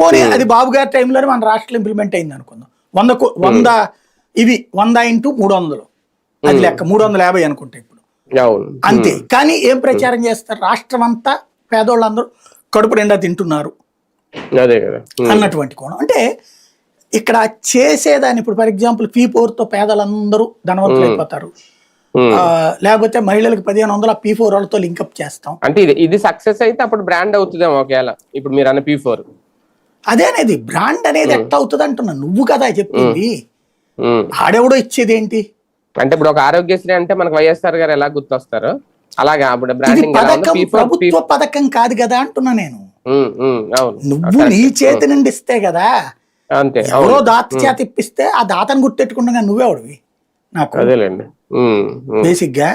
పోనీ అది బాబు గారి టైంలోనే మన రాష్ట్రంలో ఇంప్లిమెంట్ అయింది అనుకుందాం. వంద వంద ఇవి వంద ఇంటూ మూడు వందలు అది లెక్క మూడు వందల యాభై అనుకుంటా ఇప్పుడు. అంతే. కానీ ఏం ప్రచారం చేస్తారు? రాష్ట్రం అంతా పేదోళ్ళందరూ కడుపు నిండా తింటున్నారు. అన్నటువంటి కోణం. అంటే ఇక్కడ చేసేదాన్ని ఇప్పుడు ఫర్ ఎగ్జాంపుల్ పీ తో పేదలందరూ ధనవంతులు అయిపోతారు. లేకపోతే మహిళలకు పదిహేను వందల పీ ఫోర్ వాళ్ళతో లింకప్ చేస్తాం. అంటే ఇది ఇది సక్సెస్ అయితే అప్పుడు బ్రాండ్ అవుతుందేమో ఒకవేళ. ఇప్పుడు మీరు అన్న పీ ఫోర్. అదే అనేది బ్రాండ్ అనేది ఎట్ట అవుతుంది అంటున్నా. నువ్వు కదా చెప్పింది. ఆడెవడో ఇచ్చేది ఏంటి? అంటే ఇప్పుడు ఒక ఆరోగ్యశ్రీ అంటే మనకు వైఎస్ఆర్ గారు ఎలా గుర్తొస్తారు? అలాగా అప్పుడు బ్రాండింగ్ ప్రభుత్వ పథకం కాదు కదా అంటున్నా నేను. నువ్వు నీ చేతి నుండి ఇస్తే కదా. అంతే ఎవరో దాత చేత ఇప్పిస్తే ఆ దాతను గుర్తెట్టుకుండగా నువ్వెవడివి నాకు. బేసిక్గా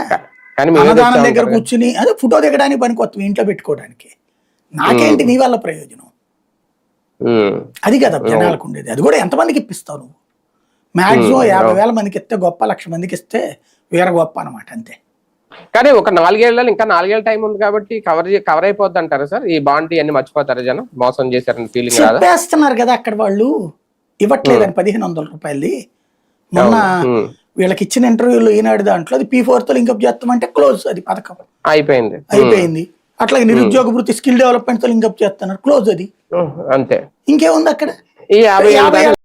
అన్నదానం దగ్గర. కూర్చుని అదే ఫోటో దిగడానికి పనికొత్తం ఇంట్లో పెట్టుకోవడానికి. నాకేంటి నీ వల్ల ప్రయోజనం? అది కదా జనాలకు ఉండేది అది కూడా ఎంతమందికి ఇప్పిస్తావు నువ్వు? మాక్సిమం యాభై వేల మందికి ఇస్తే గొప్ప లక్ష మందికి ఇస్తే వేరే గొప్ప అనమాట అంతే. కానీ ఒక నాలుగేళ్ళలో ఇంకా నాలుగేళ్ళ టైం ఉంది కాబట్టి కవర్ కవర్ అయిపోద్ది అంటారా సార్? ఈ బాండ్ అన్ని మర్చిపోతారు జనం? మోసం చేశారని ఫీలింగ్ చెప్పేస్తున్నారు కదా అక్కడ వాళ్ళు. ఇవ్వట్లేదని పదిహేను వందల రూపాయలది. మొన్న వీళ్ళకి ఇచ్చిన ఇంటర్వ్యూలో ఈనాడు దాంట్లో అది పీ తో లింకప్ చేస్తామంటే క్లోజ్ అది పథకం. అయిపోయింది. అయిపోయింది. అట్లాగే నిరుద్యోగ వృత్తి స్కిల్ డెవలప్మెంట్తో లింకప్ చేస్తున్నారు. క్లోజ్ అది. అంతే. ఇంకేముంది అక్కడ? ఈ యాభై